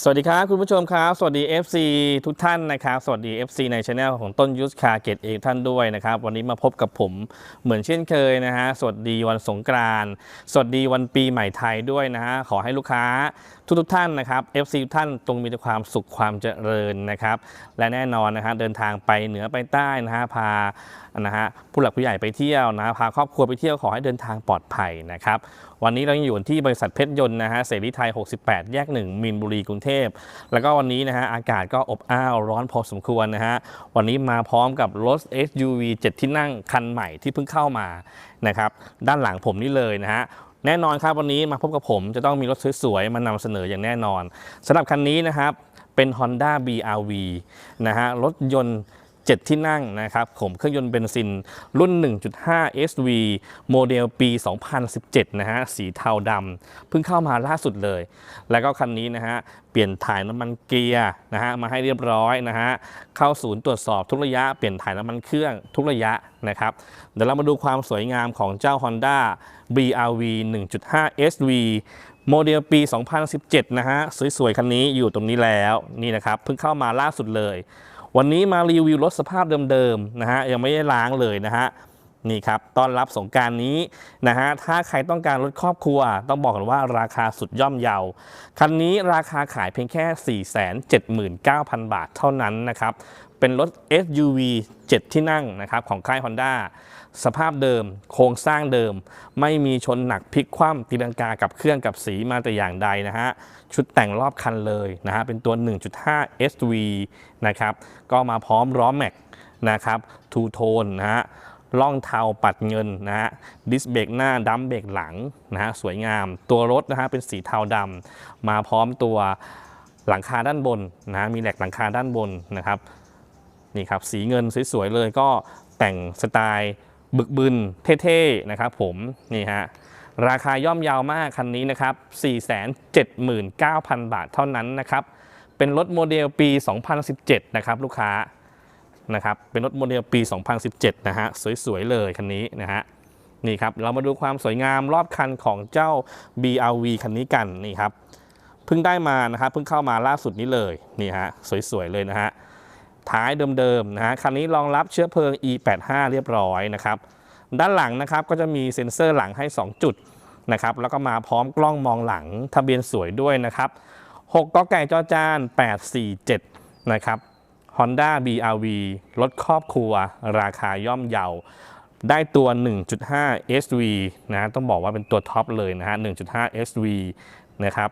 สวัสดีครับ คุณผู้ชมครับ สวัสดี FC ทุกท่านนะครับ สวัสดี FC ในช anel ของต้นยุทธคาเกตเองท่านด้วยนะครับ วันนี้มาพบกับผมเหมือนเช่นเคยนะฮะสวัสดีวันสงกรานต์สวัสดีวันปีใหม่ไทยด้วยนะฮะขอให้ลูกค้าทุกทุกๆท่านนะครับ FC ทุกท่านจงมีแต่ความสุขความเจริญนะครับ และแน่นอนนะฮะเดินทางไปเหนือไปใต้นะฮะพานะฮะผู้หลักผู้ใหญ่ไปเที่ยวนะพาครอบครัวไปเที่ยวขอให้เดินทางปลอดภัยนะครับวันนี้เรายังอยู่ที่บริษัทเพชรยนต์นะฮะเสรีไทย 68 แยก 1มินบุรีกรุงเทพ แล้วก็วันนี้นะฮะอากาศก็อบอ้าวร้อนพอสมควรนะฮะวันนี้มาพร้อมกับรถ SUV 7 ที่นั่งคันใหม่ที่เพิ่งเข้ามานะครับด้านหลังผมนี่เลยนะฮะแน่นอนครับวันนี้มาพบกับผมจะต้องมีรถสวยๆ มานำเสนออย่างแน่นอนสำหรับคันนี้นะครับเป็น Honda BRV นะฮะรถยนต์ 7 ที่นั่งนะครับผมเครื่องยนต์เบนซินรุ่น 1.5 SV โมเดลปี 2017 นะฮะ สีเทาดำเพิ่งเข้ามาล่าสุดเลย แล้วก็คันนี้นะฮะ เปลี่ยนถ่ายน้ำมันเกียร์นะฮะ มาให้เรียบร้อยนะฮะ เข้าศูนย์ตรวจสอบทุกระยะ เปลี่ยนถ่ายน้ำมันเครื่องทุกระยะนะครับ เดี๋ยวเรามาดูความสวยงามของเจ้า Honda BRV 1.5 SV โมเดลปี 2017 นะฮะ สวยๆ คันนี้อยู่ตรงนี้แล้ว นี่นะครับ เพิ่งเข้ามาล่าสุดเลย วันนี้มารีวิวรถสภาพเดิมๆนะฮะยังไม่ได้ล้างเลยนะฮะนี่ครับต้อนรับสงการนี้นะฮะถ้าใครต้องการรถครอบครัว ต้องบอกกันว่าราคาสุดย่อมเยาคันนี้ราคาขายเพียงแค่ 479,000 บาทเท่านั้นนะครับเป็นรถ SUV 7 ที่นั่งนะครับของค่าย Honda สภาพเดิม โครงสร้างเดิม ไม่มีชนหนักพลิกคว่ำตีลังกากับเครื่องกับสีมาแต่อย่างใดนะฮะ ชุดแต่งรอบคันเลยนะฮะ เป็นตัว 1.5 SV นะครับ ก็มาพร้อมล้อแม็กนะครับทูโทนนะฮะล่องเทาปัดเงินนะฮะดิสเบรกหน้าดัมเบรกหลังนะฮะสวยงาม ตัวรถนะฮะเป็นสีเทาดำมาพร้อมตัวหลังคาด้านบนนะฮะมีแหลกหลังคาด้านบนนะครับนี่ครับสีเงินสวยๆเลยก็แต่งสไตล์ บึกบึนเท่ๆนะครับผมนี่ฮะราคาย่อมเยาวมากคันนี้นะครับ 479,000 บาทเท่านั้นนะครับ เป็นรถโมเดลปี 2017 นะครับลูกค้านะครับ เป็นรถโมเดลปี 2017 นะฮะ สวย ๆ เลยคันนี้นะฮะ นี่ครับ เรามาดูความสวยงามรอบคันของเจ้า BRV คันนี้กัน นี่ครับ เพิ่งได้มานะครับ เพิ่งเข้ามาล่าสุดนี้เลย นี่ฮะ สวย ๆ เลยนะฮะ ท้ายเดิมๆนะฮะคันนี้รองรับเชื้อเพลิง E85 เรียบร้อยนะครับ ด้านหลังนะครับก็จะมีเซ็นเซอร์หลังให้ 2 จุดนะครับแล้วก็มาพร้อมกล้องมองหลังทะเบียนสวยด้วยนะครับ6กกไก่จอจาน 847 นะครับ Honda BRV รถครอบครัว ราคาย่อมเยา ได้ตัว 1.5 SV นะ ต้องบอกว่าเป็นตัวท็อปเลยนะฮะ 1.5 SV นะครับ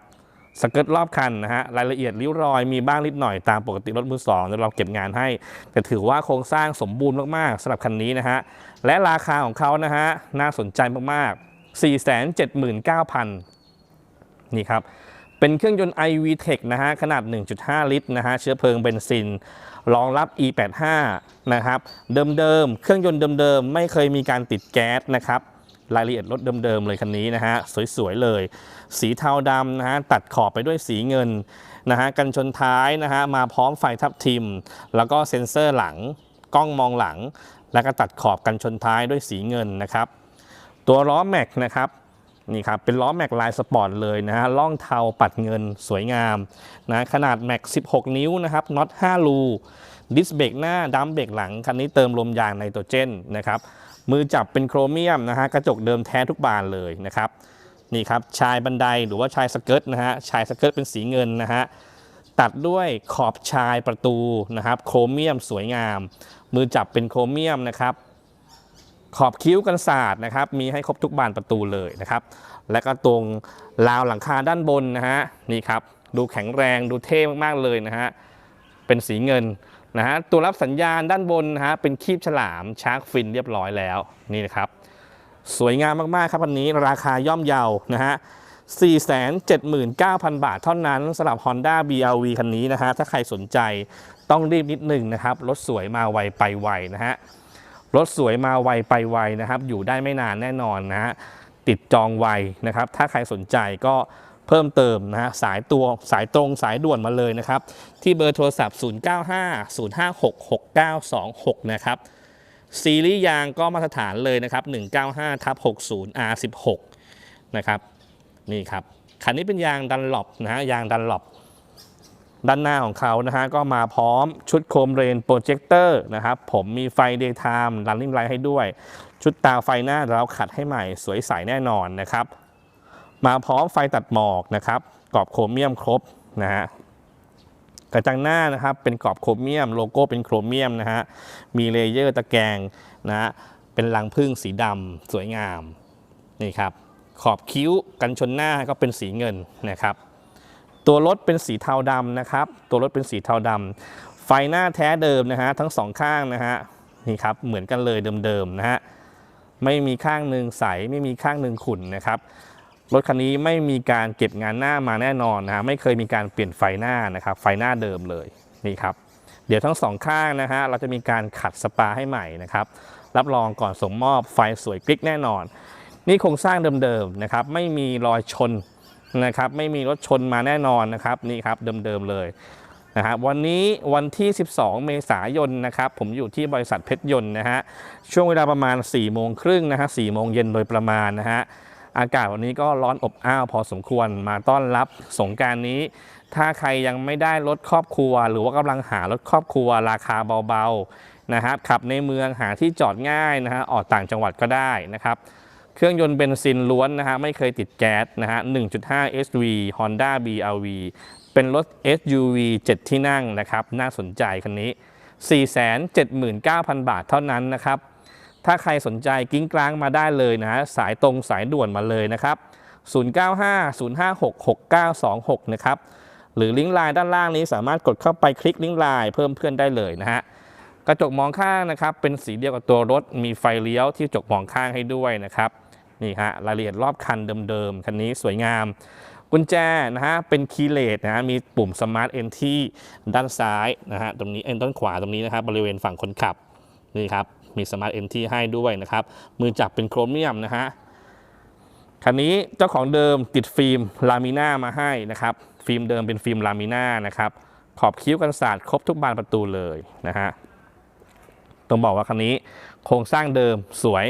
สเกิร์ตรอบคันนะฮะรายละเอียดริ้วรอยมีบ้างนิดหน่อยตามปกติรถมือสองเราเก็บงานให้ แต่ถือว่าโครงสร้างสมบูรณ์มากๆสำหรับคันนี้นะฮะและราคาของเขานะฮะน่าสนใจมากๆ 479,000 นี่ครับเป็นเครื่องยนต์ iVTEC นะฮะขนาด 1.5 ลิตรนะฮะเชื้อเพลิงเบนซิน รองรับ E85 นะครับเดิมๆเครื่องยนต์เดิมๆไม่เคยมีการติดแก๊สนะครับ รายละเอียดรถเดิมๆเลยคันนี้นะฮะสวยๆเลย สีเทาดำนะฮะตัดขอบไปด้วยสีเงินนะฮะกันชนท้ายนะฮะมาพร้อมไฟทับทิม แล้วก็เซ็นเซอร์หลังกล้องมองหลัง แล้วก็ตัดขอบกันชนท้ายด้วยสีเงินนะครับ ตัวล้อแม็กนะครับนี่ครับเป็นล้อแม็กลายสปอร์ตเลยนะฮะล่องเทาปัดเงินสวยงามนะขนาดแม็ก 16 นิ้วนะครับน็อต5รูดิสเบรกหน้าดัมเบรกหลัง คันนี้เติมลมยางไนโตรเจนนะครับ มือจับเป็นโครเมียมนะฮะกระจกเดิมแท้ทุกบานเลยนะครับนี่ครับชายบันไดหรือว่าชายสเกิร์ตนะฮะชายสเกิร์ตเป็นสีเงินนะฮะตัดด้วยขอบชายประตูนะครับ โครเมียมสวยงาม มือจับเป็นโครเมียมนะครับ ขอบคิ้วกันศาสตร์นะครับ มีให้ครบทุกบานประตูเลยนะครับ และก็ตรงราวหลังคาด้านบนนะฮะนี่ครับดูแข็งแรงดูเท่มากๆเลยนะฮะเป็นสีเงิน นะฮะตัวรับสัญญาณด้านบนนะฮะเป็นคีบฉลามชาร์กฟินเรียบร้อยแล้วนี่นะครับ สวยงามมากๆครับวันนี้ราคาย่อมเยานะฮะ479,000 บาทเท่านั้นสำหรับ Honda BRV คันนี้นะฮะถ้าใครสนใจต้องรีบนิดหนึ่งนะครับรถสวยมาไวไปไวนะฮะรถสวยมาไวไปไวนะครับ อยู่ได้ไม่นานแน่นอนนะฮะติดจองไวนะครับ ถ้าใครสนใจก็ เพิ่มเติมนะฮะสายตัวสายตรงสายด่วนมาเลยนะครับ ที่เบอร์โทรศัพท์ 0950566926 นะครับ ซีรีส์ยางก็มาตรฐานเลยนะครับ 195ทับ60 R16 นะครับนี่ครับคันนี้เป็นยางดันหลบนะฮะยางดันหลบด้านหน้าของเขานะฮะก็มาพร้อมชุดโคมเรนโปรเจคเตอร์นะครับ ผมมีไฟ Daytime Running Light ให้ด้วย ชุดตาไฟหน้าเราขัดให้ใหม่สวยใสแน่นอนนะครับ มาพร้อมไฟตัดหมอกนะครับกรอบโครเมียมครบนะฮะกระจังหน้านะครับเป็นกรอบโครเมียม โลโก้เป็นโครเมียมนะฮะมีเลเยอร์ตะแกรงนะฮะเป็นรังพึ่งสีดำสวยงามนี่ครับขอบคิ้วกันชนหน้าก็เป็นสีเงินนะครับ ตัวรถเป็นสีเทาดำนะครับ ตัวรถเป็นสีเทาดำไฟหน้าแท้เดิมนะฮะทั้งสองข้างนะฮะนี่ครับเหมือนกันเลยเดิมๆนะฮะไม่มีข้างหนึ่งใสไม่มีข้างหนึ่งขุ่นนะครับ รถคันนี้ไม่มีการเก็บงานหน้ามาแน่นอนนะฮะไม่เคยมีการเปลี่ยนไฟหน้านะครับ ไฟหน้าเดิมเลยนี่ครับ เดี๋ยวทั้งสองข้างนะฮะเราจะมีการขัดสปาให้ใหม่นะครับ รับรองก่อนส่งมอบไฟสวยกริ๊กแน่นอน นี่โครงสร้างเดิมๆนะครับ ไม่มีรอยชนนะครับ ไม่มีรถชนมาแน่นอนนะครับนี่ครับเดิมๆเลยนะครับวันนี้วันที่ 12 เมษายนนะครับ ผมอยู่ที่บริษัทเพชรยนต์นะฮะช่วงเวลาประมาณ 4 โมงครึ่งนะฮะ4โมงเย็นโดยประมาณนะฮะ อากาศวันนี้ก็ร้อนอบอ้าวพอสมควรมาต้อนรับสงการนี้ ถ้าใครยังไม่ได้รถครอบครัว หรือว่ากำลังหารถครอบครัว ราคาเบาๆนะครับขับในเมืองหาที่จอดง่ายนะฮะออกต่างจังหวัดก็ได้นะครับเครื่องยนต์เบนซินล้วนนะฮะไม่เคยติดแก๊สนะฮะ 1.5 SV Honda BRV เป็นรถ SUV 7 ที่นั่งนะครับ น่าสนใจคันนี้ 479,000 บาทเท่านั้นนะครับ ถ้าใครสนใจกิ้งกลางมาได้เลยนะฮะสายตรงสายด่วนมาเลยนะครับ 0950566926 นะครับ หรือลิงก์ไลน์ด้านล่างนี้สามารถกดเข้าไปคลิกลิงก์ไลน์เพิ่มเพื่อนได้เลยนะฮะกระจกมองข้างนะครับ เป็นสีเดียวกับตัวรถมีไฟเลี้ยวที่กระจกมองข้างให้ด้วยนะครับนี่ฮะรายละเอียดรอบคันเดิมๆ คันนี้สวยงาม กุญแจนะฮะเป็นคีย์เลสนะฮะมีปุ่มสมาร์ทเอนที่ด้านซ้ายนะฮะตรงนี้เอ็นต้นขวาตรงนี้นะครับบริเวณฝั่งคนขับนี่ครับ มีสมาร์ทเอนที่ให้ด้วยนะครับ มือจับเป็นโครเมียมนะฮะ คันนี้เจ้าของเดิมติดฟิล์มลามิน่ามาให้นะครับ ฟิล์มเดิมเป็นฟิล์มลามิน่านะครับ ขอบคิ้วกันศาสตร์ครบทุกบานประตูเลยนะฮะ ต้องบอกว่าคันนี้โครงสร้างเดิมสวย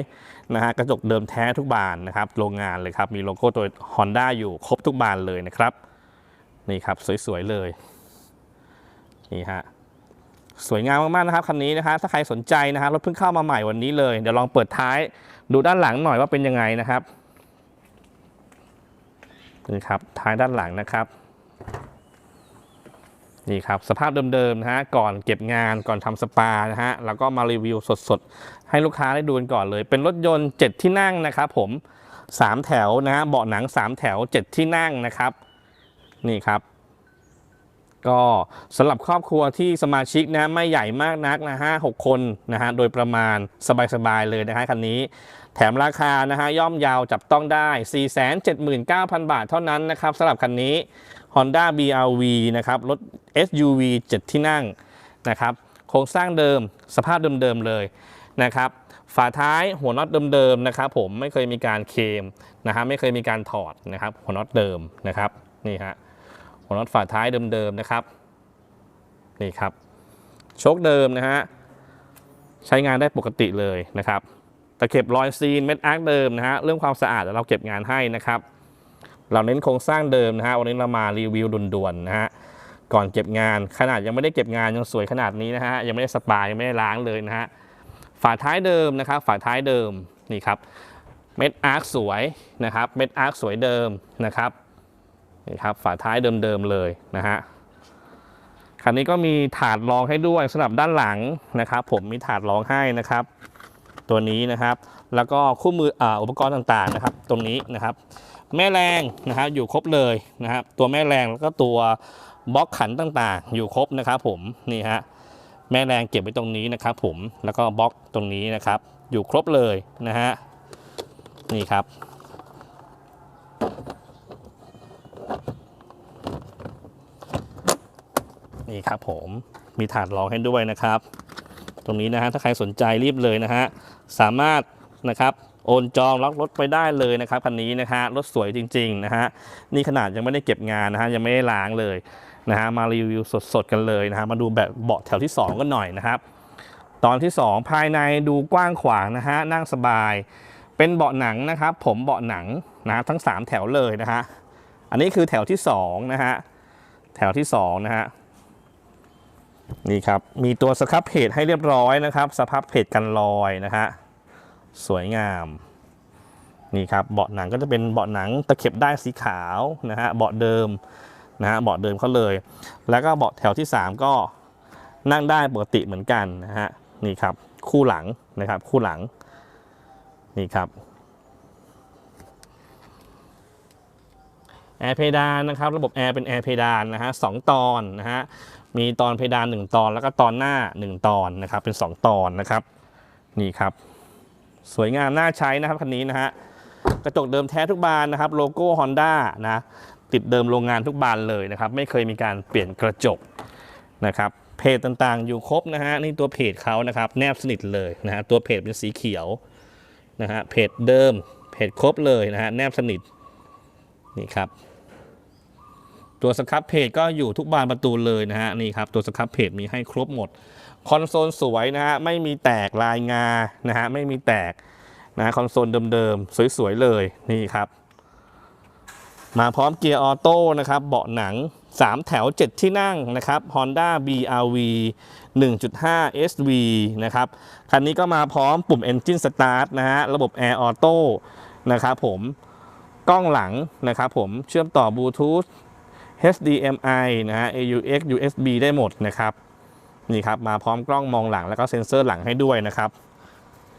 นะฮะ กระจกเดิมแท้ทุกบานนะครับ โรงงานเลยครับ มีโลโก้ตัว Honda อยู่ครบทุกบานเลยนะครับ นี่ครับสวยๆเลย นี่ฮะ สวยงามมากๆนะครับคันนี้นะฮะถ้าใครสนใจนะฮะรถเพิ่งเข้ามาใหม่วันนี้เลยเดี๋ยวลองเปิดท้ายดูด้านหลังหน่อยว่าเป็นยังไงนะครับนี่ครับท้ายด้านหลังนะครับนี่ครับสภาพเดิมๆนะฮะก่อนเก็บงานก่อนทำสปานะฮะแล้วก็มารีวิวสดๆ ให้ลูกค้าได้ดูกันก่อนเลย เป็นรถยนต์ 7 ที่นั่งนะครับผม 3 แถวนะฮะเบาะหนัง 3 แถว 7 ที่นั่งนะครับ นี่ครับ ก็สำหรับครอบครัวที่สมาชิกนะไม่ใหญ่มากนักนะฮะหกคนนะฮะโดยประมาณสบายๆเลยนะฮะคันนี้ แถมราคานะฮะย่อมยาวจับต้องได้ 479,000 บาทเท่านั้นนะครับสำหรับคันนี้ Honda BRV นะครับรถ SUV 7 ที่นั่งนะครับโครงสร้างเดิมสภาพเดิมๆเลยนะครับฝาท้ายหัวน็อตเดิมๆนะครับผมไม่เคยมีการเคมนะฮะไม่เคยมีการถอดนะครับหัวน็อตเดิมนะครับนี่ฮะ หัวน็อตฝาท้ายเดิมๆนะครับนี่ครับโชคเดิมนะฮะใช้งานได้ปกติเลยนะครับตะเข็บรอยซีนเม็ดอาร์คเดิมนะฮะเรื่องความสะอาดเดี๋ยวเราเก็บงานให้นะครับ เราเน้นโครงสร้างเดิมนะฮะวันนี้เรามารีวิวด่วนๆนะฮะก่อนเก็บงานขนาดยังไม่ได้เก็บงานยังสวยขนาดนี้นะฮะยังไม่ได้สปายังไม่ได้ล้างเลยนะฮะฝาท้ายเดิมนะครับฝาท้ายเดิมนี่ครับเม็ดอาร์คสวยนะครับเม็ดอาร์คสวยเดิมนะครับ นี่ครับฝาท้ายเดิมๆเลยนะฮะคันนี้ก็มีถาดรองให้ด้วยสำหรับด้านหลังนะครับ ผมมีถาดรองให้นะครับ ตัวนี้นะครับ แล้วก็คู่มือออุปกรณ์ต่างๆนะครับ ตรงนี้นะครับ แม่แรงนะครับอยู่ครบเลยนะครับ ตัวแม่แรงแล้วก็ตัวบล็อกขันต่างๆ อยู่ครบนะครับ ผมนี่ฮะแม่แรงเก็บไว้ตรงนี้นะครับ ผมแล้วก็บล็อกตรงนี้นะครับ อยู่ครบเลยนะฮะนี่ครับ นี่ครับผมมีถาดรองให้ด้วยนะครับ ตรงนี้นะฮะถ้าใครสนใจรีบเลยนะฮะสามารถนะครับโอนจองล็อกรถไปได้เลยนะครับคันนี้นะฮะรถสวยจริงๆนะฮะนี่ขนาดยังไม่ได้เก็บงานนะฮะยังไม่ได้ล้างเลยนะฮะมารีวิวสดๆกันเลยนะฮะมาดูแบบเบาะแถวที่ 2 กันหน่อยนะครับ ตอนที่ 2 ภายในดูกว้างขวางนะฮะนั่งสบาย เป็นเบาะหนังนะครับ ผมเบาะหนังนะทั้ง 3 แถวเลยนะฮะอันนี้คือแถวที่2นะฮะแถวที่สองนะฮะ นี่ครับ มีตัวสครับเพจให้เรียบร้อยนะครับ สภาพเพจกันรอยนะฮะสวยงาม นี่ครับเบาะหนังก็จะเป็นเบาะหนังตะเข็บได้สีขาวนะฮะเบาะเดิมนะฮะเบาะเดิมเขาเลย แล้วก็เบาะแถวที่ 3 ก็นั่งได้ปกติเหมือนกันนะฮะนี่ครับคู่หลังนะครับ คู่หลังนี่ครับแอร์เพดานนะครับ ระบบแอร์เป็นแอร์เพดานนะฮะสองตอนนะฮะ มีตอนเพดาน 1 ตอนแล้วก็ตอนหน้า 1 ตอนนะครับเป็น 2 ตอนนะครับนี่ครับ สวยงามน่าใช้นะครับคันนี้นะฮะกระจกเดิมแท้ทุกบานนะครับโลโก้ Honda นะติดเดิมโรงงานทุกบานเลยนะครับไม่เคยมีการเปลี่ยนกระจกนะครับเพจต่างๆ อยู่ครบนะฮะนี่ตัวเพจเขานะครับแนบสนิทเลยนะฮะตัวเพจเป็นสีเขียวนะฮะเพจเดิมเพจครบเลยนะฮะแนบสนิทนี่ครับ ตัวสครับเพจก็อยู่ทุกบานประตูเลยนะฮะนี่ครับตัวสครับเพจมีให้ครบหมดคอนโซลสวยนะฮะไม่มีแตกลายงานะฮะไม่มีแตกนะฮะคอนโซลเดิมๆสวยๆเลยนี่ครับ มาพร้อมเกียร์ออโต้นะครับเบาะหนัง 3 แถว 7 ที่นั่งนะครับ Honda BRV 1.5 SV นะครับคันนี้ก็มาพร้อมปุ่ม Engine Start นะฮะระบบ Air Auto นะครับผมกล้องหลังนะครับผมเชื่อมต่อบลูทูธ HDMI นะฮะ AUX USB ได้หมดนะครับนี่ครับมาพร้อมกล้องมองหลังแล้วก็เซ็นเซอร์หลังให้ด้วยนะครับ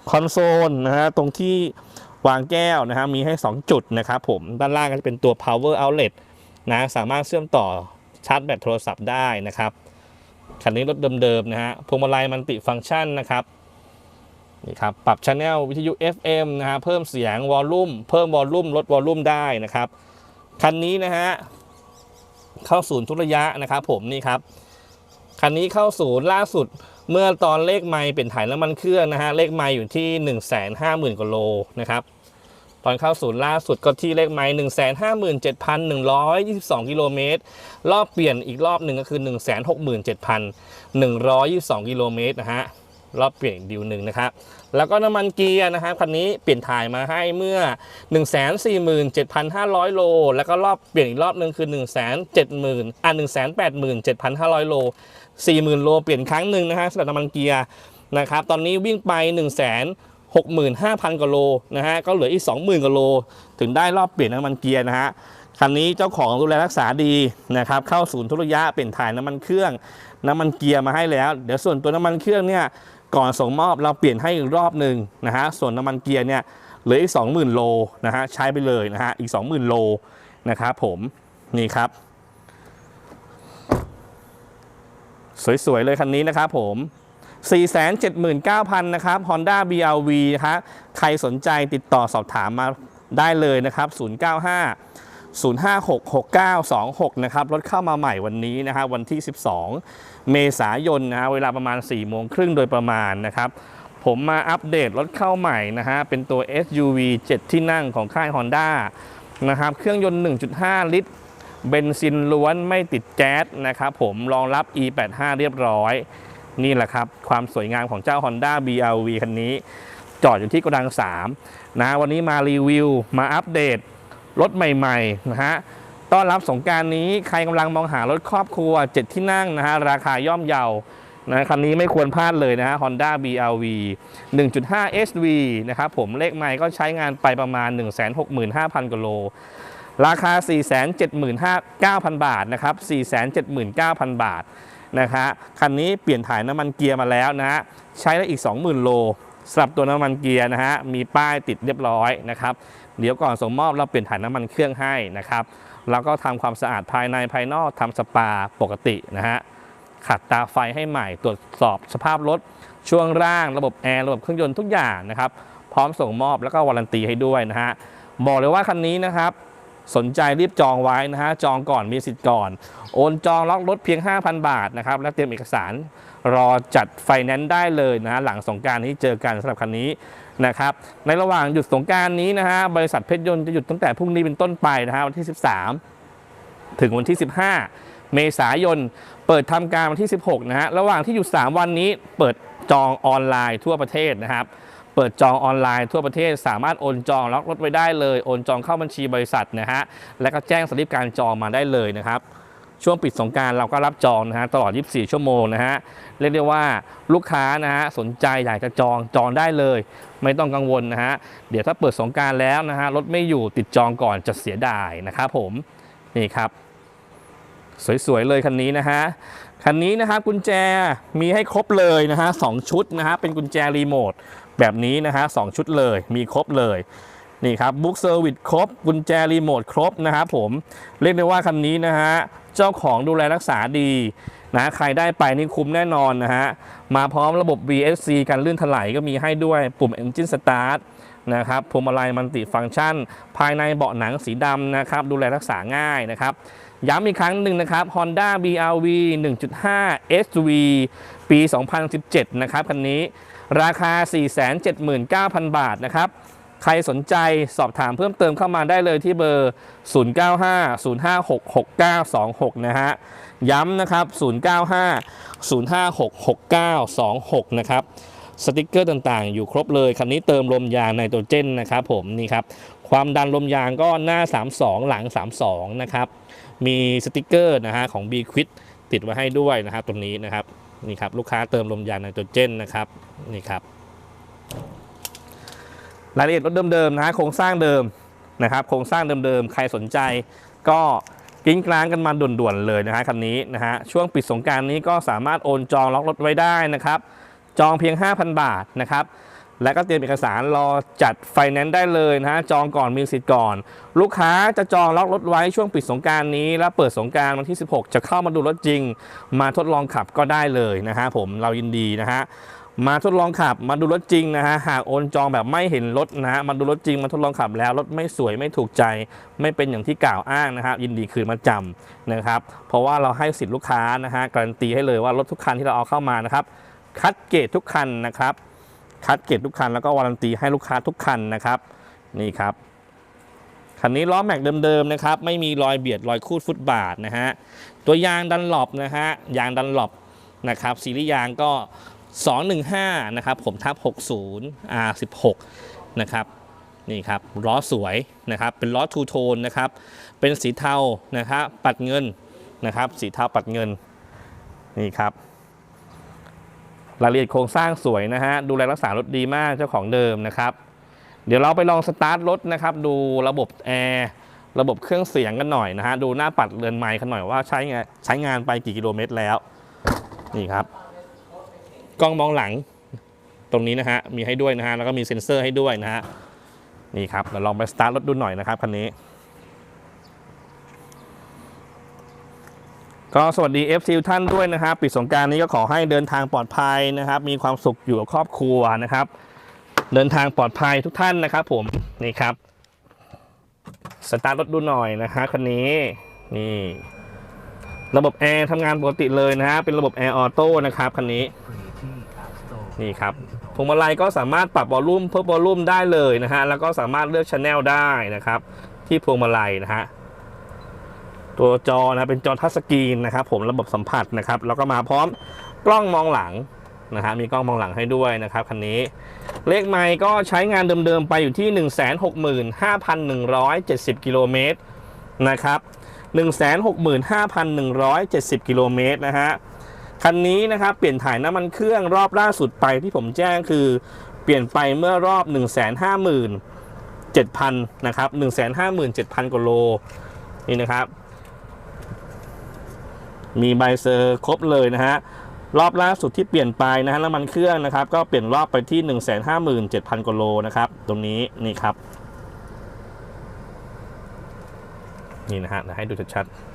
คอนโซลนะฮะตรงที่วางแก้วนะฮะมีให้ 2 จุดนะครับผมด้านล่างก็จะเป็นตัว power outlet นะสามารถเชื่อมต่อชาร์จแบตโทรศัพท์ได้นะครับคันนี้รถเดิมๆนะฮะพวงมาลัยมันติฟังก์ชันนะครับนี่ครับปรับช anel วิทยุ FM นะฮะเพิ่มเสียงวอลลุ่มเพิ่มวอลลุ่มลดวอลลุ่มได้นะครับคันนี้นะฮะ เข้าศูนย์ทุกระยะนะครับผมนี่ครับคันนี้เข้าศูนย์ล่าสุดเมื่อตอนเลขไม่เปลี่ยนถ่ายน้ำมันเครื่องนะฮะเลขไม่อยู่ที่ 1 5 0 0 0 0กว่าโลนะครับตอนเข้าศูนย์ล่าสุดก็ที่เลขไม่1 5 7 1 2 2กิโลเมตร รอบเปลี่ยนอีกรอบหนึ่งก็คือ1 6 7 1 122กิโลเมตรนะฮะ รอบเปลี่ยนอีกดิวหนึ่งนะครับ แล้วก็น้ำมันเกียร์นะครับคันนี้เปลี่ยนถ่ายมาให้เมื่อ 147,500 โล แล้วก็รอบเปลี่ยนอีกรอบหนึ่งคือ 170,000อะ187,500 โล 40,000 โลเปลี่ยนครั้งหนึ่งนะฮะสำหรับน้ำมันเกียร์นะครับตอนนี้วิ่งไป 1 6 5 0 0 0กว่าโลนะฮะก็เหลืออีก 20,000กว่าโล ถึงได้รอบเปลี่ยนน้ำมันเกียร์นะฮะคันนี้เจ้าของดูแลรักษาดีนะครับ เข้าศูนย์ทุรยะเปลี่ยนถ่ายน้ำมันเครื่อง น้ำมันเกียร์มาให้แล้ว เดี๋ยวส่วนตัวน้ำมันเครื่องเนี่ย ก่อนส่งมอบเราเปลี่ยนให้อีกรอบหนึ่งนะฮะส่วนน้ำมันเกียร์เนี่ยเหลืออีก 20,000 โลนะฮะใช้ไปเลยนะฮะอีก 20,000 โลนะครับผมนี่ครับ สวย ๆ เลยคันนี้นะครับผม 479,000 นะครับ Honda BRV นะครับใครสนใจติดต่อสอบถามมาได้เลยนะครับ 095 0566926 นะครับ รถเข้ามาใหม่วันนี้นะครับวันที่ 12 เมษายนนะฮะเวลาประมาณ4โมงครึ่งโดยประมาณนะครับ ผมมาอัปเดตรถเข้าใหม่นะฮะเป็นตัว SUV 7 ที่นั่งของค่าย Honda นะครับเครื่องยนต์ 1.5 ลิตรเบนซินล้วนไม่ติดแก๊สนะครับผมรองรับ E85 เรียบร้อย นี่แหละครับ ความสวยงามของเจ้า Honda BRV คันนี้ จอดอยู่ที่โกดัง 3 นะวันนี้มารีวิว มาอัปเดตรถใหม่ ๆ นะฮะ ต้อนรับสงการนี้ใครกำลังมองหารถครอบครัว 7 ที่นั่งนะฮะราคาย่อมเยานะคันนี้ไม่ควรพลาดเลยนะฮะ Honda BRV 1.5 SV นะครับผมเลขใหม่ก็ใช้งานไปประมาณ 165,000กิโล ราคา 479,000 บาทนะครับ 479,000 บาทนะคะคันนี้เปลี่ยนถ่ายน้ำมันเกียร์มาแล้วนะฮะใช้ได้อีก 20,000 โลสำหรับตัวน้ำมันเกียร์นะฮะมีป้ายติดเรียบร้อยนะครับ เดี๋ยวก่อนส่งมอบเราเปลี่ยนถ่ายน้ำมันเครื่องให้นะครับ แล้วก็ทำความสะอาดภายในภายนอกทำสปาปกตินะฮะขัดตาไฟให้ใหม่ตรวจสอบสภาพรถช่วงล่างระบบแอร์ระบบเครื่องยนต์ทุกอย่างนะครับ พร้อมส่งมอบแล้วก็วารันตีให้ด้วยนะฮะบอกเลยว่าคันนี้นะครับสนใจรีบจองไว้นะฮะจองก่อนมีสิทธิ์ก่อน โอนจองล็อกรถเพียง 5,000 บาทนะครับและเตรียมเอกสารรอจัดไฟแนนซ์ได้เลยนะหลังสงการนี้เจอกันสำหรับคันนี้ นะครับ ในระหว่างหยุดสงการนี้นะฮะบริษัทเพชรยนต์จะหยุดตั้งแต่พรุ่งนี้เป็นต้นไปนะฮะวันที่ 13 ถึงวันที่ 15 เมษายน เปิดทำการวันที่ 16 นะฮะระหว่างที่หยุด 3 วันนี้เปิดจองออนไลน์ทั่วประเทศนะครับเปิดจองออนไลน์ทั่วประเทศ สามารถโอนจองล็อกรถไว้ได้เลย โอนจองเข้าบัญชีบริษัทนะฮะ แล้วก็แจ้งสลิปการจองมาได้เลยนะครับ ช่วงปิดสงการเราก็รับจองนะฮะตลอด 24 ชั่วโมงนะฮะเรียกได้ว่าลูกค้านะฮะสนใจอยากจะจองจองได้เลย ไม่ต้องกังวลนะฮะเดี๋ยวถ้าเปิดสงการแล้วนะฮะรถไม่อยู่ติดจองก่อนจะเสียดายนะครับผมนี่ครับ สวยๆเลยคันนี้นะฮะคันนี้นะครับกุญแจมีให้ครบเลยนะฮะสองชุดนะฮะเป็นกุญแจรีโมทแบบนี้นะฮะสองชุดเลยมีครบเลยนี่ครับบุ๊กเซอร์วิสครบกุญแจรีโมทครบนะครับผมเรียกได้ว่าคันนี้นะฮะ เจ้าของดูแลรักษาดีนะใครได้ไปนี่คุ้มแน่นอนนะฮะ มาพร้อมระบบ VSC การลื่นถลายก็มีให้ด้วยปุ่ม Engine Start นะครับพวงมาลัยมันติฟังก์ชัน ภายในเบาะหนังสีดำนะครับ ดูแลรักษาง่ายนะครับ ย้ำอีกครั้งหนึ่งนะครับ Honda BRV 1.5 SV ปี 2017 นะครับคันนี้ ราคา 479,000 บาทนะครับ ใครสนใจสอบถามเพิ่มเติมเข้ามาได้เลยที่เบอร์ 0950566926 นะฮะ ย้ำนะครับ 0950566926 นะครับสติกเกอร์ต่างๆ อยู่ครบเลย คันนี้เติมลมยางไนโตรเจนนะครับผมนี่ครับ ความดันลมยางก็หน้า 32 หลัง 32 นะครับ มีสติกเกอร์นะฮะของ B Quit ติดไว้ให้ด้วยนะครับตรงนี้นะครับนี่ครับลูกค้าเติมลมยางไนโตรเจนนะครับนี่ครับ รายละเอียดรถเดิมๆนะฮะโครงสร้างเดิมนะครับโครงสร้างเดิมๆ ใครสนใจก็กิ้งกลางกันมาด่วนๆเลยนะฮะคันนี้นะฮะช่วงปิดสงการนี้ก็สามารถโอนจองล็อกรถไว้ได้นะครับ จองเพียง 5,000 บาทนะครับและก็เตรียมเอกสารรอจัดไฟแนนซ์ได้เลยนะฮะจองก่อนมีสิทธิ์ก่อน ลูกค้าจะจองล็อกรถไว้ช่วงปิดสงการนี้ แล้วเปิดสงการวันที่ 16 จะเข้ามาดูรถจริง มาทดลองขับก็ได้เลยนะฮะผมเรายินดีนะฮะ มาทดลองขับมาดูรถจริงนะฮะหากโอนจองแบบไม่เห็นรถนะฮะมาดูรถจริงมาทดลองขับแล้วรถไม่สวยไม่ถูกใจ ไม่เป็นอย่างที่กล่าวอ้างนะครับยินดีคืนมาจำนะครับ เพราะว่าเราให้สิทธิ์ลูกค้านะฮะการันตีให้เลยว่ารถทุกคันที่เราเอาเข้ามานะครับคัดเกรดทุกคันนะครับคัดเกรดทุกคันแล้วก็วารันตีให้ลูกค้าทุกคันนะครับนี่ครับคันนี้ล้อแม็กเดิมๆนะครับไม่มีรอยเบียดรอยคูดฟุตบาทนะฮะตัวยางดันหลบนะฮะยางดันหลบนะครับซีรีส์ยางก็ 215 นะครับผมทับ 60 R16 นะครับนี่ครับล้อสวยนะครับเป็นล้อทูโทนนะครับเป็นสีเทานะครับปัดเงินนะครับสีเทาปัดเงินนี่ครับรายละเอียดโครงสร้างสวยนะฮะดูแลรักษารถดีมากเจ้าของเดิมนะครับ เดี๋ยวเราไปลองสตาร์ทรถนะครับดูระบบแอร์ระบบเครื่องเสียงกันหน่อยนะฮะดูหน้าปัดเรือนไมค์กันหน่อยว่าใช้งานใช้งานไปกี่กิโลเมตรแล้วนี่ครับ กล้องมองหลังตรงนี้นะฮะ มีให้ด้วยนะฮะ แล้วก็มีเซ็นเซอร์ให้ด้วยนะฮะ นี่ครับเดี๋ยวลองไปสตาร์ทรถดูหน่อยนะครับคันนี้ ก็สวัสดี FC ทุกท่านด้วยนะครับปิดสงการนี้ก็ขอให้เดินทางปลอดภัยนะครับ มีความสุขอยู่กับครอบครัวนะครับ เดินทางปลอดภัยทุกท่านนะครับ ผม นี่ครับ สตาร์ทรถดูหน่อยนะฮะคันนี้ นี่ ระบบแอร์ทำงานปกติเลยนะฮะ เป็นระบบแอร์ออโต้นะครับคันนี้ นี่ครับพวงมาลัยก็สามารถปรับวอลลุ่มเพิ่มวอลลุ่มได้เลยนะฮะแล้วก็สามารถเลือกชแนลได้นะครับ ที่พวงมาลัยนะฮะตัวจอนะเป็นจอทัชสกรีนนะครับ ผมระบบสัมผัสนะครับแล้วก็มาพร้อมกล้องมองหลังนะฮะมีกล้องมองหลังให้ด้วยนะครับคันนี้ เลขไมค์ก็ใช้งานเดิมๆไปอยู่ที่ 165,170 กิโลเมตรนะครับ 165,170 กิโลเมตรนะฮะ คันนี้นะครับเปลี่ยนถ่ายน้ำมันเครื่องรอบล่าสุดไปที่ผมแจ้งคือเปลี่ยนไปเมื่อรอบ 157,000นะครับ157,000กว่าโลนี่นะครับ มีใบเซอร์ครบเลยนะฮะรอบล่าสุดที่เปลี่ยนไปนะฮะน้ำมันเครื่องนะครับ ก็เปลี่ยนรอบไปที่ 157,000กว่าโลนะครับ ตรงนี้นี่ครับ นี่นะฮะเดี๋ยวให้ดูชัดๆ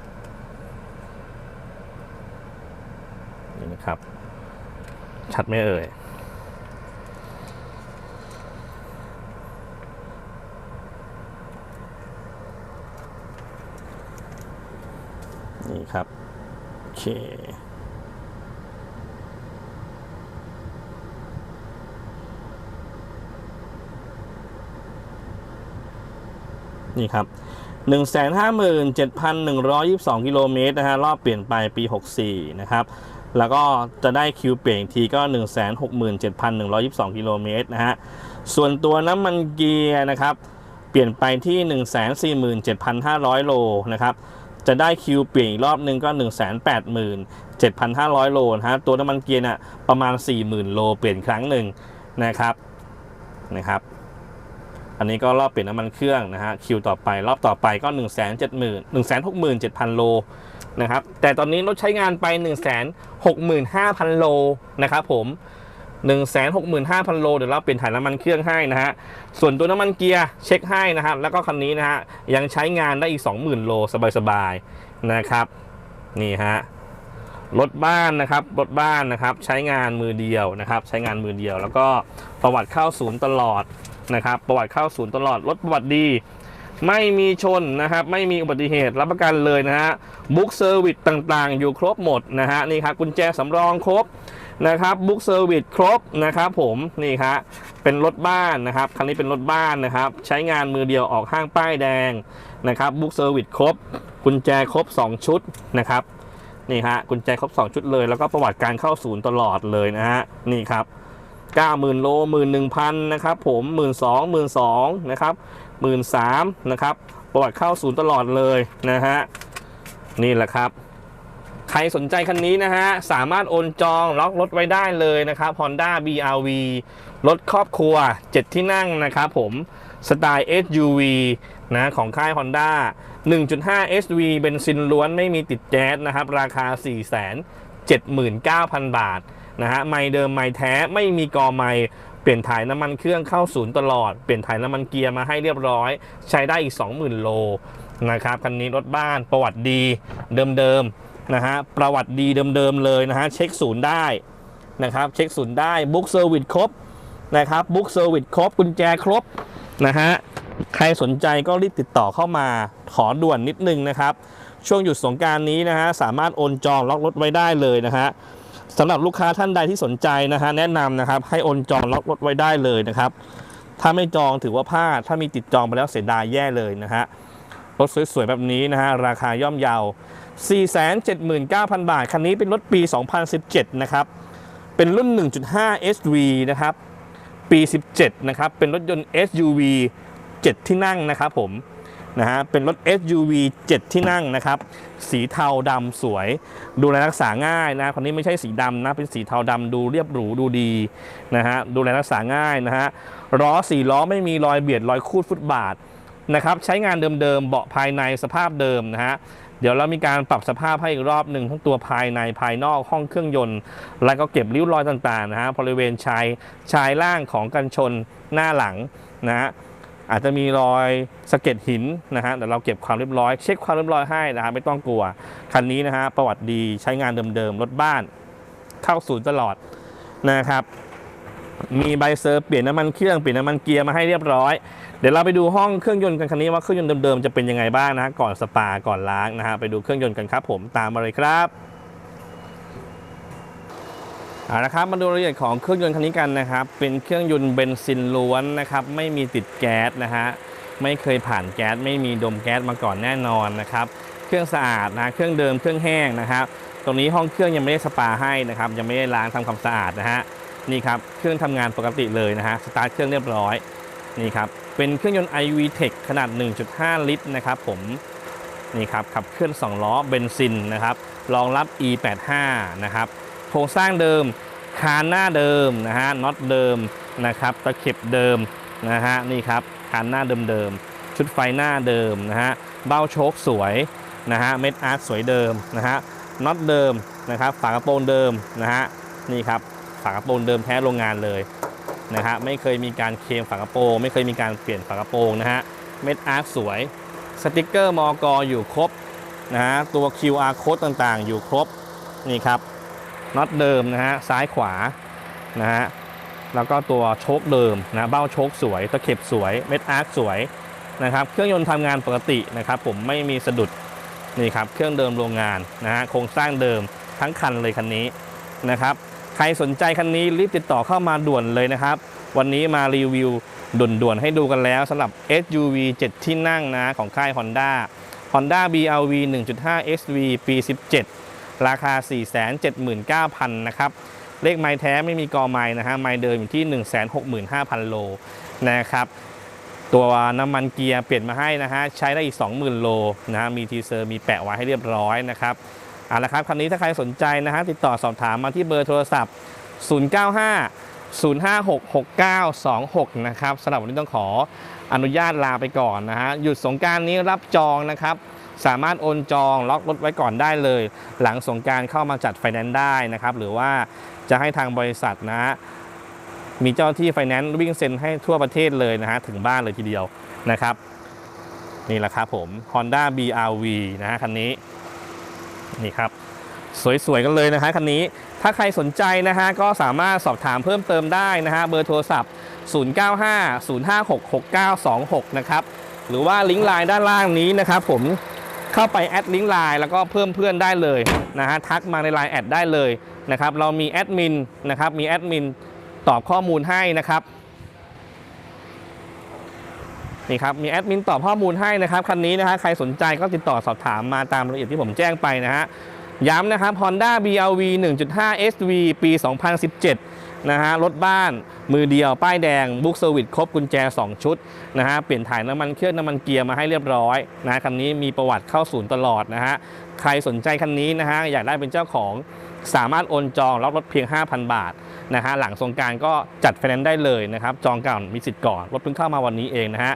นะครับ ชัดไหมเอ่ยนี่ครับโอเคนี่ครับ 157,122 กิโลเมตรนะฮะ รอบเปลี่ยนไปปี 64 นะครับ แล้วก็จะได้คิวเปลี่ยนอีกทีก็ 167,122 กิโลเมตรนะฮะ ส่วนตัวน้ำมันเกียร์นะครับ เปลี่ยนไปที่ 147,500 โลนะครับ จะได้คิวเปลี่ยนอีกรอบนึงก็ 1 8 7 5 0 0 โลนะฮะ ตัวน้ำมันเกียร์น่ะประมาณ 40,000 โลเปลี่ยนครั้งหนึ่งนะครับ นะครับ อันนี้ก็รอบเปลี่ยนน้ำมันเครื่องนะฮะ คิวต่อไปรอบต่อไปก็ 1 7 0 0 0 0 1 6 7 0 0 0 โล นะครับ แต่ตอนนี้รถใช้งานไป 1 6 5 0 0 0 โลนะครับผม165,000 โล เดี๋ยวเราเปลี่ยนถ่ายน้ำมันเครื่องให้นะฮะ ส่วนตัวน้ำมันเกียร์เช็คให้นะครับ แล้วก็คันนี้นะฮะ ยังใช้งานได้อีก 20,000 โล สบายๆ นะครับ นี่ฮะ รถบ้านนะครับ รถบ้านนะครับ ใช้งานมือเดียวนะครับ ใช้งานมือเดียว แล้วก็ประวัติเข้าศูนย์ตลอดนะครับ ประวัติเข้าศูนย์ตลอด รถประวัติดี ไม่มีชนนะครับ ไม่มีอุบัติเหตุรับประกันเลยนะฮะบุ๊กเซอร์วิสต่างๆ อยู่ครบหมดนะฮะนี่ครับกุญแจสำรองครบนะครับบุ๊กเซอร์วิสครบนะครับผมนี่ครับเป็นรถบ้านนะครับคันนี้เป็นรถบ้านนะครับ ใช้งานมือเดียวออกห้างป้ายแดงนะครับบุ๊กเซอร์วิสครบ กุญแจครบ 2 ชุดนะครับนี่ฮะกุญแจครบ 2 ชุดเลย แล้วก็ประวัติการเข้าศูนย์ตลอดเลยนะฮะนี่ครับ 90,000 โล 11,000 นะครับผม 12,000 12,000 นะครับ 13,000นะครับ ประวัติเข้าศูนย์ตลอดเลยนะฮะ นี่แหละครับ ใครสนใจคันนี้นะฮะ สามารถโอนจองล็อกรถไว้ได้เลยนะครับ Honda BRV รถครอบครัว 7 ที่นั่งนะครับผม สไตล์ SUV นะของค่าย Honda 1.5 SV เบนซินล้วนไม่มีติดแก๊สนะครับ ราคา 479,000 บาทนะฮะ ไม่เดิมไม่แท้ไม่มีกอไม่ เปลี่ยนถ่ายน้ำมันเครื่องเข้าศูนย์ตลอด เปลี่ยนถ่ายน้ำมันเกียร์มาให้เรียบร้อย ใช้ได้อีก 20,000 โลนะครับคันนี้รถบ้านประวัติดีเดิมๆนะฮะประวัติดีเดิมๆเลยนะฮะเช็คศูนย์ได้นะครับเช็คศูนย์ได้บุ๊กเซอร์วิสครบนะครับบุ๊กเซอร์วิสครบกุญแจครบนะฮะใครสนใจก็รีบติดต่อเข้ามาขอด่วนนิดนึงนะครับ ช่วงหยุดสงการนี้นะฮะสามารถโอนจองล็อกรถไว้ได้เลยนะฮะ สำหรับลูกค้าท่านใดที่สนใจนะฮะแนะนำนะครับ ให้โอนจองล็อกรถไว้ได้เลยนะครับ ถ้าไม่จองถือว่าพลาดถ้ามีติดจองไปแล้วเสียดายแย่เลยนะฮะรถสวยๆแบบนี้นะฮะราคาย่อมเยา479,000 บาท คันนี้เป็นรถปี 2017 นะครับ เป็นรุ่น 1.5 SV นะครับ ปี 17 นะครับ เป็นรถยนต์ SUV 7 ที่นั่งนะครับผม นะฮะเป็นรถ SUV 7 ที่นั่งนะครับ สีเทาดำสวย ดูแลรักษาง่ายนะคนนี้ไม่ใช่สีดำนะ เป็นสีเทาดำดูเรียบหรูดูดีนะฮะดูแลรักษาง่ายนะฮะล้อสี่ล้อไม่มีรอยเบียดรอยคูดฟุตบาทนะครับใช้งานเดิมๆเบาะภายในสภาพเดิมนะฮะเดี๋ยวเรามีการปรับสภาพให้อีกรอบหนึ่งทั้งตัวภายในภายนอกห้องเครื่องยนต์ แล้วก็เก็บริ้วรอยต่างๆนะฮะบริเวณชายชายล่างของกันชนหน้าหลังนะฮะ อาจจะมีรอยสะเก็ดหินนะฮะแต่เราเก็บความเรียบร้อย เช็คความเรียบร้อยให้นะฮะไม่ต้องกลัว คันนี้นะฮะประวัติดีใช้งานเดิมๆรถบ้าน เข้าศูนย์ตลอดนะครับ มีใบเซอร์เปลี่ยนน้ำมันเครื่องเปลี่ยนน้ำมันเกียร์มาให้เรียบร้อย เดี๋ยวเราไปดูห้องเครื่องยนต์กันคันนี้ว่าเครื่องยนต์เดิมๆจะเป็นยังไงบ้างนะฮะก่อนสปาก่อนล้างนะฮะไปดูเครื่องยนต์กันครับผมตามมาเลยครับ เอาละครับมาดูรายละเอียดของเครื่องยนต์คันนี้กันนะครับ เป็นเครื่องยนต์เบนซินล้วนนะครับ ไม่มีติดแก๊สนะฮะ ไม่เคยผ่านแก๊ส ไม่มีดมแก๊สมาก่อนแน่นอนนะครับ เครื่องสะอาดนะ เครื่องเดิม เครื่องแห้งนะครับ ตรงนี้ห้องเครื่องยังไม่ได้สปาให้นะครับ ยังไม่ได้ล้างทำความสะอาดนะฮะ นี่ครับ เครื่องทำงานปกติเลยนะฮะ สตาร์ทเครื่องเรียบร้อย นี่ครับ เป็นเครื่องยนต์ iV Tech ขนาด 1.5 ลิตรนะครับผม นี่ครับ ขับเคลื่อน2ล้อเบนซินนะครับ รองรับ E85 นะครับ ครงสร้างเดิม คานหน้าเดิมนะฮะน็อตเดิมนะครับตะเข็บเดิมนะฮะนี่ครับคานหน้าเดิมๆชุดไฟหน้าเดิมนะฮะเบ้าโชคสวยนะฮะเม็ดอาร์ตสวยเดิมนะฮะน็อตเดิมนะครับฝากระโปรงเดิมนะฮะนี่ครับฝากระโปรงเดิมแท้โรงงานเลยนะฮะไม่เคยมีการเคลมฝากระโปรงไม่เคยมีการเปลี่ยนฝากระโปรงนะฮะเม็ดอาร์คสวยสติกเกอร์มอกอยู่ครบนะฮะตัว QR code ต่างๆ อยู่ครบนี่ครับ น็อตเดิมนะฮะซ้ายขวานะฮะแล้วก็ตัวโชคเดิมนะเบ้าโชคสวยตะเข็บสวยเม็ดอาร์คสวยนะครับเครื่องยนต์ทำงานปกตินะครับผมไม่มีสะดุดนี่ครับเครื่องเดิมโรงงานนะฮะโครงสร้างเดิมทั้งคันเลยคันนี้นะครับใครสนใจคันนี้รีบติดต่อเข้ามาด่วนเลยนะครับ วันนี้มารีวิวด่วนๆให้ดูกันแล้วสำหรับ SUV 7 ที่นั่งนะของค่าย Honda Honda BRV 1.5 SV ปี 17 ราคา 479,000 นะครับ เลขไม้แท้ไม่มีกอไม้นะฮะไม้เดิมอยู่ที่ 165,000 โลนะครับตัวน้ำมันเกียร์เปลี่ยนมาให้นะฮะใช้ได้อีก 20,000 โลนะฮะมีทีเซอร์มีแปะไว้ให้เรียบร้อยนะครับเอาละครับคันนี้ถ้าใครสนใจนะฮะติดต่อสอบถามมาที่เบอร์โทรศัพท์ 095 056 6926 นะครับสำหรับวันนี้ต้องขออนุญาตลาไปก่อนนะฮะหยุดสงการนี้รับจองนะครับ สามารถโอนจองล็อกรถไว้ก่อนได้เลย หลังสงการเข้ามาจัดไฟแนนซ์ได้นะครับ หรือว่าจะให้ทางบริษัทนะมีเจ้าหน้าที่ไฟแนนซ์วิ่งเซ็นให้ทั่วประเทศเลยนะฮะถึงบ้านเลยทีเดียวนะครับ นี่แหละครับผม Honda BRV นะฮะคันนี้นี่ครับ สวยๆกันเลยนะฮะคันนี้ถ้าใครสนใจนะฮะก็สามารถสอบถามเพิ่มเติมได้นะฮะเบอร์โทรศัพท์ 0950566926 นะครับ หรือว่าลิงก์ไลน์ด้านล่างนี้นะครับผม เข้าไปแอดลิงก์ไลน์แล้วก็เพิ่มเพื่อนได้เลยนะฮะทักมาในไลน์แอดได้เลยนะครับเรามีแอดมินนะครับมีแอดมินตอบข้อมูลให้นะครับนี่ครับมีแอดมินตอบข้อมูลให้นะครับคันนี้นะฮะใครสนใจก็ติดต่อสอบถามมาตามรายละเอียดที่ผมแจ้งไปนะฮะย้ำนะครับ Honda BRV 1.5 SV ปี 2017 นะฮะรถบ้านมือเดียว ป้ายแดงบุ๊กเซอร์วิสครบกุญแจ 2 ชุดนะฮะเปลี่ยนถ่ายน้ำมันเครื่องน้ำมันเกียร์มาให้เรียบร้อยนะฮะคันนี้มีประวัติเข้าศูนย์ตลอดนะฮะใครสนใจคันนี้นะฮะอยากได้เป็นเจ้าของสามารถโอนจองรับรถเพียง 5,000 บาทนะฮะหลังสงการก็จัดไฟแนนซ์ได้เลยนะครับจองก่อนมีสิทธิ์ก่อนรถเพิ่งเข้ามาวันนี้เองนะฮะ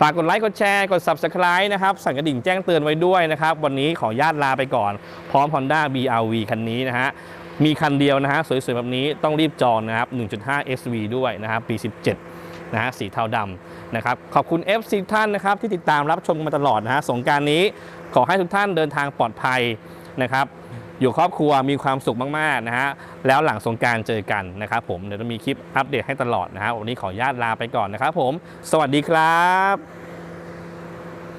ฝากกดไลค์กดแชร์กด Subscribe นะครับ สั่นกระดิ่งแจ้งเตือนไว้ด้วยนะครับ วันนี้ขอญาตลาไปก่อน พร้อม Honda BRV คันนี้นะฮะ มีคันเดียวนะฮะสวยๆแบบนี้ต้องรีบจองนะครับ 1.5 SV ด้วยนะครับปี 17 นะฮะสีเทาดำนะครับ ขอบคุณ FC ทุกท่านนะครับ ที่ติดตามรับชมมาตลอดนะฮะสงการนี้ขอให้ทุกท่านเดินทางปลอดภัยนะครับอยู่ครอบครัวมีความสุขมากๆนะฮะแล้วหลังสงการเจอกันนะครับผมเดี๋ยวจะมีคลิปอัปเดตให้ตลอดนะฮะวันนี้ขออนุญาตลาไปก่อนนะครับผม สวัสดีครับ